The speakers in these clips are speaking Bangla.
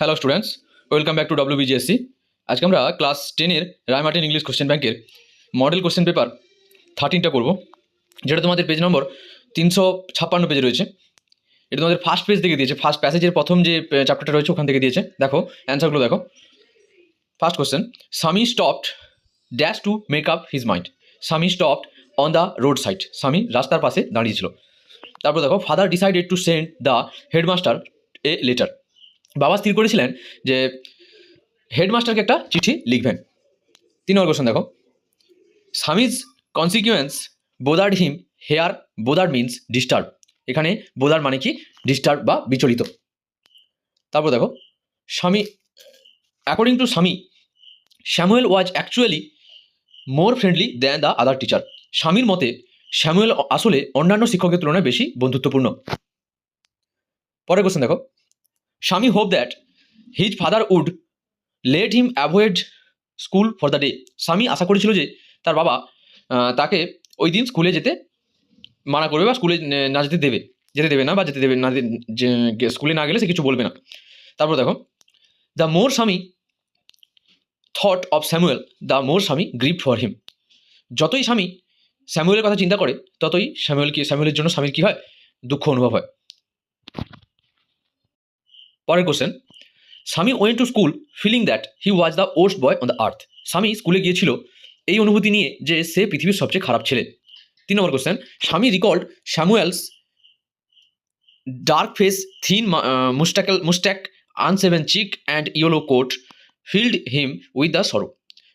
Hello students welcome back to W BGSC আজকে আমরা ক্লাস টেনের রায়মার্টিন ইংলিশ কোশ্চেন ব্যাংকের মডেল কোশ্চেন পেপার থার্টিনটা করব। যেটা তোমাদের পেজ নম্বর তিনশো ছাপ্পান্ন পেজে রয়েছে। এটা তোমাদের ফার্স্ট পেজ থেকে দিয়েছে। ফার্স্ট প্যাসেজের প্রথম যে চ্যাপ্টারটা রয়েছে, ওখান থেকে দিয়েছে। দেখো অ্যান্সারগুলো দেখো। First question Swami stopped dash to make up his mind Swami stopped on the road side Swami রাস্তার পাশে দাঁড়িয়েছিল তারপর দেখো father decided to send the headmaster a letter বাবা স্থির করেছিলেন যে হেডমাস্টারকে একটা চিঠি লিখবেন। তিন নম্বর কোশ্চেন দেখো। Swami's consequence bothered him here bothered means disturb এখানে বোদার মানে কি? ডিস্টার্ব বা বিচলিত। তারপর দেখো, Swami according to Swami, Samuel was actually more friendly than the other teacher স্বামীর মতে, স্যামুয়েল আসলে অন্যান্য শিক্ষকের তুলনায় বেশি বন্ধুত্বপূর্ণ। পরের কোশ্চেন দেখো। Swami hope that his father would let him avoid school for the day Swami আশা করেছিল যে তার বাবা তাকে ওই দিন স্কুলে যেতে মানা করবে বা স্কুলে না যেতে দেবে। যেতে দেবে না বা যেতে দেবে না স্কুলে না গেলে সে কিছু বলবে না। তারপর দেখো the more Swami thought of Samuel the more Swami grip for হিম যতই স্বামী স্যামুয়েলের কথা চিন্তা করে, ততই স্যামুয়েল কি স্যামুয়েলের জন্য স্বামীর কী হয়? দুঃখ অনুভব হয়। পরের question Swami went to school feeling that he was the worst boy on the earth Swami স্কুলে গিয়েছিল এই অনুভূতি নিয়ে যে সে পৃথিবীর সবচেয়ে খারাপ ছেলে। তিন নম্বর question Swami recalled Samuel's dark face thin moustache moustache unshaven cheek and yellow coat filled him with the sorrow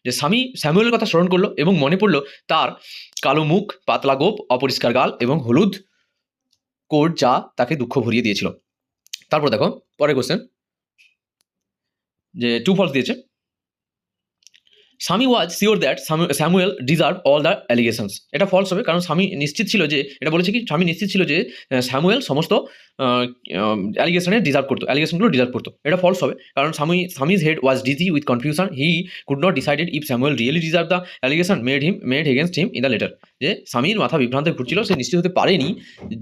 যে স্বামী স্যামুয়েলের কথা স্মরণ করল এবং মনে পড়ল তার কালো মুখ, পাতলা গোপ, অপরিষ্কার গাল এবং হলুদ কোট যা তাকে দুঃখ ভরিয়ে দিয়েছিল। তারপর দেখো, পরের কোশ্চেন যে টু ফলস দিয়েছে। Swami was sure that Samuel deserve all the allegations এটা ফলস হবে, কারণ স্বামী নিশ্চিত ছিল যে, এটা বলেছে কি, স্বামী নিশ্চিত ছিল যে স্যামুয়েল সমস্ত অ্যালিগেশনে ডিজার্ভ করতো অ্যালিগেশনগুলো ডিজার্ভ করতো। এটা ফলস হবে, কারণ Swami Swami's head was dizzy with confusion he could not decided if Samuel really deserve the allegation made him made against him in the letter যে স্বামীর মাথা বিভ্রান্তে ঘুরছিল, সে নিশ্চিত হতে পারেনি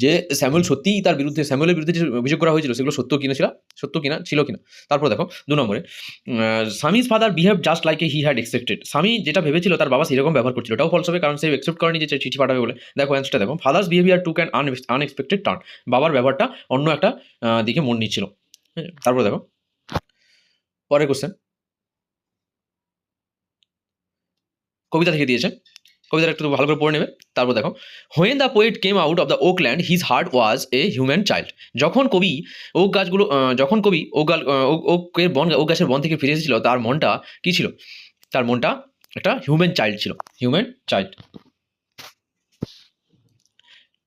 যে স্যামুয়েল সত্যিই তার বিরুদ্ধে, স্যামুয়েলের বিরুদ্ধে যে অভিযোগ করা হয়েছিল, সেগুলো সত্য কিনা ছিল, সত্য কিনা, ছিল কিনা। তারপর দেখো, দু নম্বরে Swami's father behave just like a he had expected Swami যেটা ভেবেছিল, তার বাবা সেরকম ব্যবহার করছিল। ওটাও ফলস হবে, কারণ সে এক্সেপ্ট করেনি যে চিঠি পাঠাবে বলে। দেখো অ্যান্সারটা দেখো father's behaviour to can unexpected turn বাবার ব্যবহারটা অন্য একটা দিকে মন নিচ্ছিল। হ্যাঁ, তারপর দেখো। পরের কোশ্চেন কবিতা থেকে দিয়েছে। কবিতাটা একটু ভালো করে পড়ে নেবে। তারপর দেখো। When the poet came out of the oak land his heart was a human child যখন কবি ওক গাছগুলো যখন কবি ওক গাল ওকের বন ওক গাছের বন থেকে ফিরে এসেছিল তার মনটা কী ছিল? তার মনটা একটা হিউম্যান চাইল্ড ছিল। Human child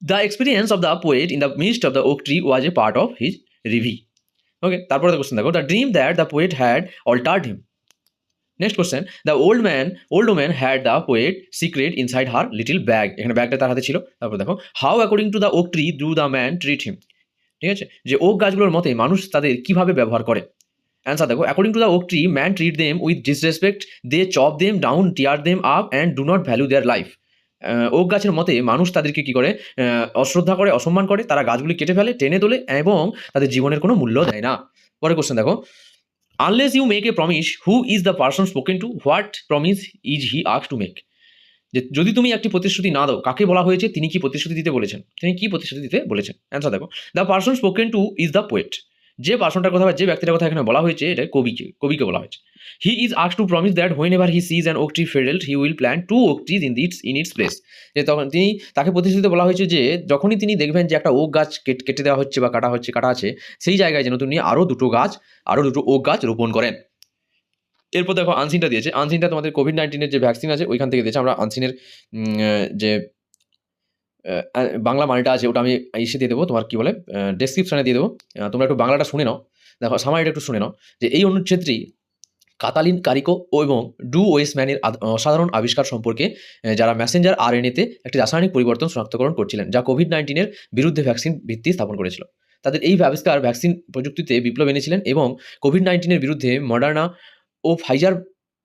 the experience of the poet in the mist of the oak tree was a part of his reverie okay তারপরে কোশ্চেন দেখো। The dream that the poet had altered him next question the old man old woman had the poet secret inside her little bag এখানে ব্যাগটা তার হাতে ছিল। তারপর দেখো how according to the oak tree do the man treat him ঠিক আছে? যে ওক গাছগুলোর মতে মানুষ তাদের কীভাবে ব্যবহার করে? অ্যান্সার দেখো according to the oak tree man treat them with disrespect they chop them down tear them up and do not value their life oak গাছের মতে মানুষ তাদেরকে কি করে? অশ্রদ্ধা করে, অসম্মান করে, তারা গাছগুলি কেটে ফেলে, টেনে তোলে এবং তাদের জীবনের কোনো মূল্য দেয় না। পরে কোশ্চেন দেখো। Unless you make a promise who is the person spoken to what promise is he আক্স to make যে যদি তুমি একটি প্রতিশ্রুতি না দাও, কাকে বলা হয়েছে? তিনি কি প্রতিশ্রুতি দিতে বলেছেন? তিনি কি প্রতিশ্রুতি দিতে বলেছেন? অ্যান্সার দেখো। The person spoken to is the poet যে পার্সনটার কথা বা যে ব্যক্তিটার কথা এখানে বলা হয়েছে, এটা কবিকে কবিকে বলা হয়েছে। He is আক্স to promise that whenever he sees an oak tree felled he will plan to oak trees in its in its place যে তখন তিনি তাকে প্রতিশ্রুতি বলা হয়েছে যে, যখনই তিনি দেখবেন যে একটা ওক গাছ কেটে দেওয়া হচ্ছে বা কাটা হচ্ছে, কাটা আছে, সেই জায়গায় যেন তিনি আরও দুটো গাছ আরও দুটো ওক গাছ রোপণ করেন। এরপর দেখো আনসিনটা দিয়েছে। আনসিনটা তোমাদের কোভিড নাইন্টিনের যে ভ্যাকসিন আছে, ওইখান থেকে দিয়েছে। আমরা আনসিনের যে বাংলা মানেটা আছে, ওটা আমি এসে দিয়ে দেবো, তোমার কি বলে ডেসক্রিপশনে দিয়ে দেবো। তোমরা একটু বাংলাটা শুনে নাও। দেখো সামারিটা একটু শুনে নাও, যে এই অনুচ্ছেদটি কাতালিন, কারিকো ও এবং ডু ওয়েসম্যানের অসাধারণ আবিষ্কার সম্পর্কে যারা ম্যাসেঞ্জার আর এনএতে একটি রাসায়নিক পরিবর্তন শনাক্তকরণ করছিলেন, যা কোভিড নাইন্টিনের বিরুদ্ধে ভ্যাকসিন ভিত্তি স্থাপন করেছিল। তাদের এই আবিষ্কার ভ্যাকসিন প্রযুক্তিতে বিপ্লব এনেছিলেন এবং কোভিড নাইন্টিনের বিরুদ্ধে মডার্না ও ফাইজার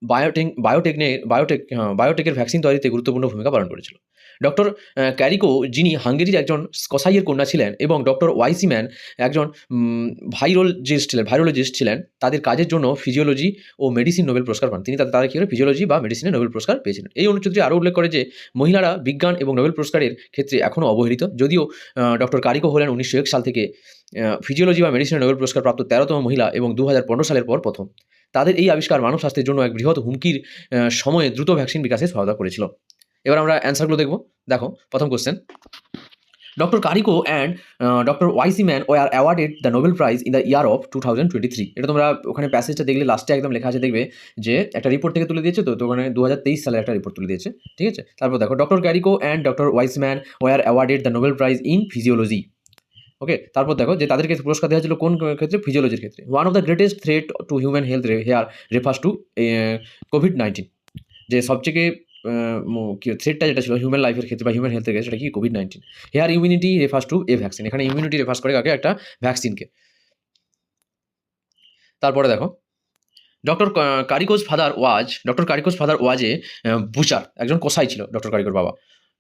বায়োটেক বায়োটেকনের বায়োটেক বায়োটেকের ভ্যাকসিন তৈরিতে গুরুত্বপূর্ণ ভূমিকা পালন করেছিল। ডক্টর ক্যারিকো যিনি হাঙ্গেরির একজন কসাইয়ের কন্যা ছিলেন এবং ডক্টর ওয়াইসিম্যান একজন ভাইরোলজিস্ট ছিলেন ভাইরোলজিস্ট ছিলেন, তাদের কাজের জন্য ফিজিওলজি ও মেডিসিন নোবেল পুরস্কার পান। তিনি তারা কী করে ফিজিওলজি বা মেডিসিনে নোবেল পুরস্কার পেয়েছিলেন। এই অনুচ্ছেদটি আরও উল্লেখ করে যে, মহিলারা বিজ্ঞান এবং নোবেল পুরস্কারের ক্ষেত্রে এখনও অবহেলিত। যদিও ডক্টর কারিকো হলেন উনিশশো এক সাল থেকে ফিজিওলজি বা মেডিসিনে নোবেল পুরস্কার প্রাপ্ত তেরোতম মহিলা এবং দু হাজার পনেরো সালের পর প্রথম। তাদের এই আবিষ্কার মানব স্বাস্থ্যের জন্য এক বৃহৎ হুমকির সময়ে দ্রুত ভ্যাকসিন বিকাশে সহায়তা করেছিল। এবার আমরা অ্যান্সারগুলো দেখব। দেখো, প্রথম question doctor Kariko and doctor Weissman were awarded the Nobel prize in the year of two thousand twenty three এটা তোমরা ওখানে প্যাসেজটা দেখলে লাস্টে একদম লেখা আছে, দেখবে যে একটা রিপোর্ট থেকে তুলে দিয়েছে তো তো ওখানে দু হাজার তেইশ সালে একটা রিপোর্ট তুলে দিয়েছে। ঠিক আছে? তারপর দেখো doctor Kariko and doctor Weissman were awarded the Nobel prize in physiology okay তারপর দেখো যে তাদেরকে পুরস্কার দেওয়া হয়েছিল কোন ক্ষেত্রে? ফিজিওলজির ক্ষেত্রে। One of the greatest threat to human health here refers to COVID nineteen যে সবথেকে থ্রেটটা যেটা ছিল হিউম্যান লাইফের ক্ষেত্রে বা হিউম্যান হেলথের ক্ষেত্রে, সেটা কি COVID nineteen here immunity refers to a vaccine এখানে ইমিউনিটি রেফার্স করে কাকে? একটা ভ্যাকসিনকে তারপরে দেখো doctor Kariko's father was doctor Kariko's father was a butcher একজন কসাই ছিল ডক্টর কারিকোর বাবা।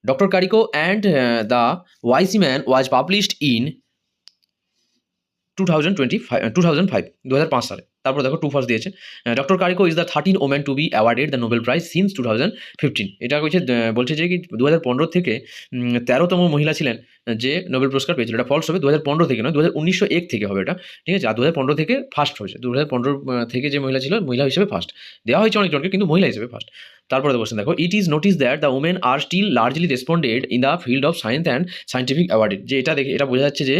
Doctor Kariko and the Weissman was published in two thousand twenty five two thousand five দু হাজার পাঁচ সালে। তারপর দেখো টু ফার্স্ট দিয়েছে। Doctor Kariko is the thirteen woman to be awarded the Nobel prize since two thousand fifteen এটা হচ্ছে বলছে যে কি দু হাজার পনেরো থেকে তেরোতম মহিলা ছিলেন যে নোবেল পুরস্কার পেয়েছিল। এটা ফলস হবে দু হাজার পনেরো থেকে নয় দু হাজার উনিশশো এক থেকে হবে এটা। ঠিক আছে? আর দু হাজার পনেরো থেকে ফার্স্ট হয়েছে। দু হাজার পনেরো থেকে যে মহিলা ছিল, মহিলা হিসেবে ফার্স্ট দেওয়া হয়েছে অনেকজনকে কিন্তু মহিলা হিসেবে ফার্স্ট তারপরে কোশ্চেন দেখো it is notice that the women are still largely responded in the field of science and scientific awarded যে এটা দেখে, এটা বোঝা যাচ্ছে যে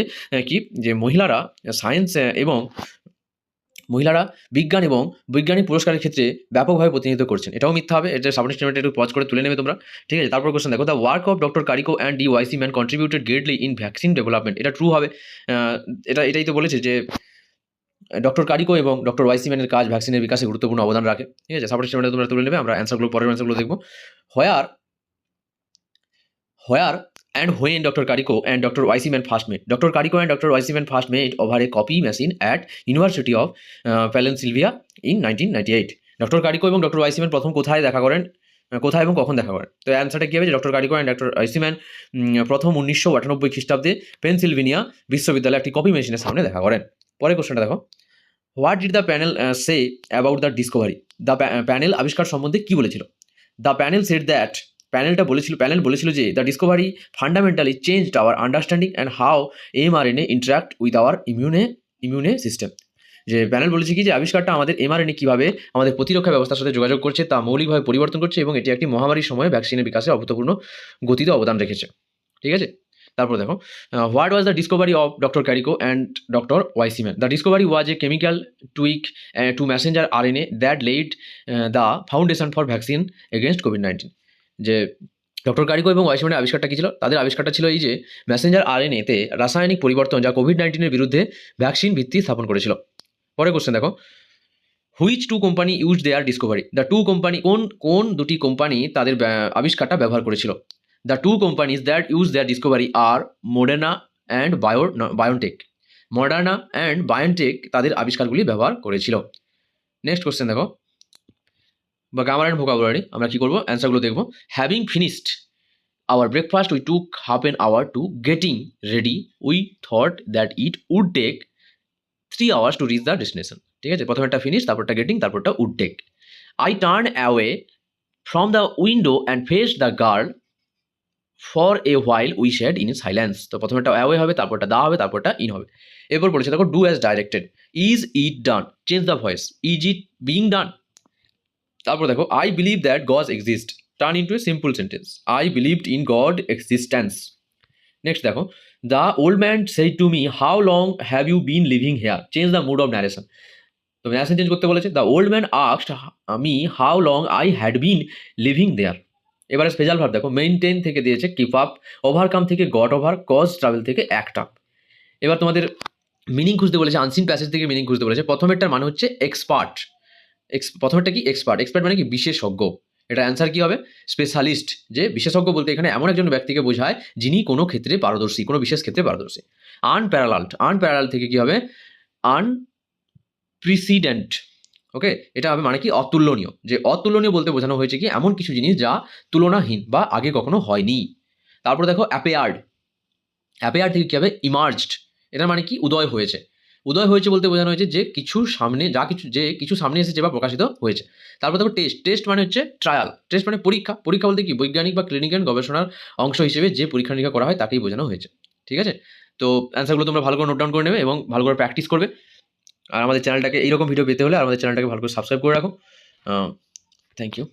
কি? যে মহিলারা সায়েন্স এবং মহিলারা বিজ্ঞান এবং বৈজ্ঞানিক পুরস্কারের ক্ষেত্রে ব্যাপকভাবে প্রতিনিধিত্ব করছেন। এটাও মিথ্যা হবে, এটা সাবনিক স্টেটমেন্ট একটু পজ করে তুলে নেবে তোমরা। ঠিক আছে, তারপর কোশ্চেন দেখো the work of doctor Kariko and D Weissman contributed greatly in vaccine development এটা ট্রু হবে এটা, এটাই তো বলেছে যে ডক্টর কারিকো এবং ডক্টর ওয়াইসি ম্যানের কাজ ভ্যাকসিনের বিকাশে গুরুত্বপূর্ণ অবদান রাখে। ঠিক আছে সাবনিক স্টেটমেন্টে তোমরা তুলে নেবে, আমরা অ্যান্সারগুলো পরের অ্যান্সারগুলো দেখব। Where where and when Dr. Kariko and Dr. Weissman first met. Dr. Kariko and Dr. Weissman first met over a copy machine at University of uh, Pennsylvania in 1998. Doctor Kariko এবং ডক্টর ওয়াইসিম্যান প্রথম কোথায় দেখা করেন কোথায় এবং কখন দেখা করেন তো অ্যান্সারটা কী হবে যে doctor Kariko and doctor Weissman প্রথম উনিশশো আটানব্বই খ্রিস্টাব্দে পেনসিলভেনিয়া বিশ্ববিদ্যালয়ে একটি কপি মেশিনের সামনে দেখা করেন পরের কোশ্চেনটা দেখো what did the panel say about the discovery the panel আবিষ্কার সম্বন্ধে কী বলেছিল দ্য প্যানেল সেট দ্যাট প্যানেলটা বলেছিল, প্যানেল বলেছিল যে the discovery fundamentally changed our understanding and how M R N A interact with our immune immune system যে প্যানেল বলেছে কি যে আবিষ্কারটা আমাদের এমআরএনএ কীভাবে আমাদের প্রতিরক্ষা ব্যবস্থার সাথে যোগাযোগ করছে, তা মৌলিকভাবে পরিবর্তন করছে এবং এটি একটি মহামারীর সময়ে ভ্যাকসিনের বিকাশে অভূতপূর্ণ গতিতে অবদান রেখেছে। ঠিক আছে? তারপর দেখো what was the discovery of doctor Kariko and doctor Weissman the discovery was a chemical tweak to messenger R N A that led the foundation for vaccine against COVID nineteen যে ডক্টর কারিকো এবং ওয়াইসম্যানের আবিষ্কারটা কী ছিল? তাদের আবিষ্কারটা ছিল এই যে মেসেঞ্জার আরএনএতে রাসায়নিক পরিবর্তন যা কোভিড নাইন্টিনের বিরুদ্ধে ভ্যাকসিন ভিত্তি স্থাপন করেছিল। পরে কোশ্চেন দেখো। Which two company use their discovery the two company কোন কোন দুটি কোম্পানি তাদের আবিষ্কারটা ব্যবহার করেছিল? The two companies that use their discovery are Moderna and bio BioNTech Moderna and BioNTech তাদের আবিষ্কারগুলি ব্যবহার করেছিল। নেক্সট কোশ্চেন দেখো। বা গ্রামার অ্যান্ড ভোকাবুলারি আমরা কী করব? অ্যান্সারগুলো দেখব। Having finished our breakfast we took half an hour to getting ready we thought that it would take three hours to reach the destination ঠিক আছে? প্রথমেরটা ফিনিশ তারপরটা গেটিং তারপরটা would take I turn away from the window and face the girl for a while we shed in silence তো প্রথমেরটা অ্যাওয়ে হবে, তারপরটা দা হবে, তারপরটা ইন হবে। এরপর বলেছে, দেখো do as directed is it done change the voice is it being done তারপর দেখো I believe that God's exist turn into a simple sentence I believed in God existence next দেখো the old man say to me how long have you been living here change the mood of narration তো ন্যারেশন চেঞ্জ করতে বলেছে দ্য ওল্ড ম্যান আস্ট আমি how long I had been living there এবারে স্পেশাল ভাব দেখো মেইনটেন থেকে দিয়েছে কিপ আপ ওভারকাম থেকে গট ওভার কজ ট্রাভেল থেকে অ্যাক্ট আপ এবার তোমাদের মিনিং খুঁজতে বলেছে আনসিন প্যাসেজ থেকে মিনিং খুঁজতে বলেছে। প্রথমেরটার মানে হচ্ছে এক্সপার্ট এক্স প্রথমেরটা কি? এক্সপার্ট এক্সপার্ট মানে কি? বিশেষজ্ঞ। এটা অ্যান্সার কি হবে? স্পেশালিস্ট যে বিশেষজ্ঞ বলতে এখানে এমন একজন ব্যক্তিকে বোঝায় যিনি কোনো ক্ষেত্রে পারদর্শী, কোনো বিশেষ ক্ষেত্রে পারদর্শী। আনপ্যারালাল্ট আনপ্যারালাল থেকে কি হবে? আন প্রিসিডেন্ট ওকে এটা হবে মানে কি? অতুলনীয়। যে অতুলনীয় বলতে বোঝানো হয়েছে কি? এমন কিছু জিনিস যা তুলনাহীন বা আগে কখনো হয়নি। তারপর দেখো অ্যাপেয়ার্ড অ্যাপেয়ার্ড থেকে কী হবে? ইমার্জড এটার মানে কি? উদয় হয়েছে। উদয় হয়েছে বলতে বোঝানো হয়েছে যে কিছু সামনে, যা কিছু, যে কিছু সামনে এসেছে বা প্রকাশিত হয়েছে। তারপর দেখো টেস্ট টেস্ট মানে হচ্ছে ট্রায়াল টেস্ট মানে পরীক্ষা। পরীক্ষা বলতে কি? বৈজ্ঞানিক বা ক্লিনিক্যাল গবেষণার অংশ হিসেবে যে পরীক্ষা নিরীক্ষা করা হয় তাকেই বোঝানো হয়েছে। ঠিক আছে? তো অ্যান্সারগুলো তোমরা ভালো করে নোট ডাউন করে নেবে এবং ভালো করে প্র্যাকটিস করবে। আর আমাদের চ্যানেলটাকে এইরকম ভিডিও পেতে হলে আমাদের চ্যানেলটাকে ভালো করে সাবস্ক্রাইব করে রাখো। Thank you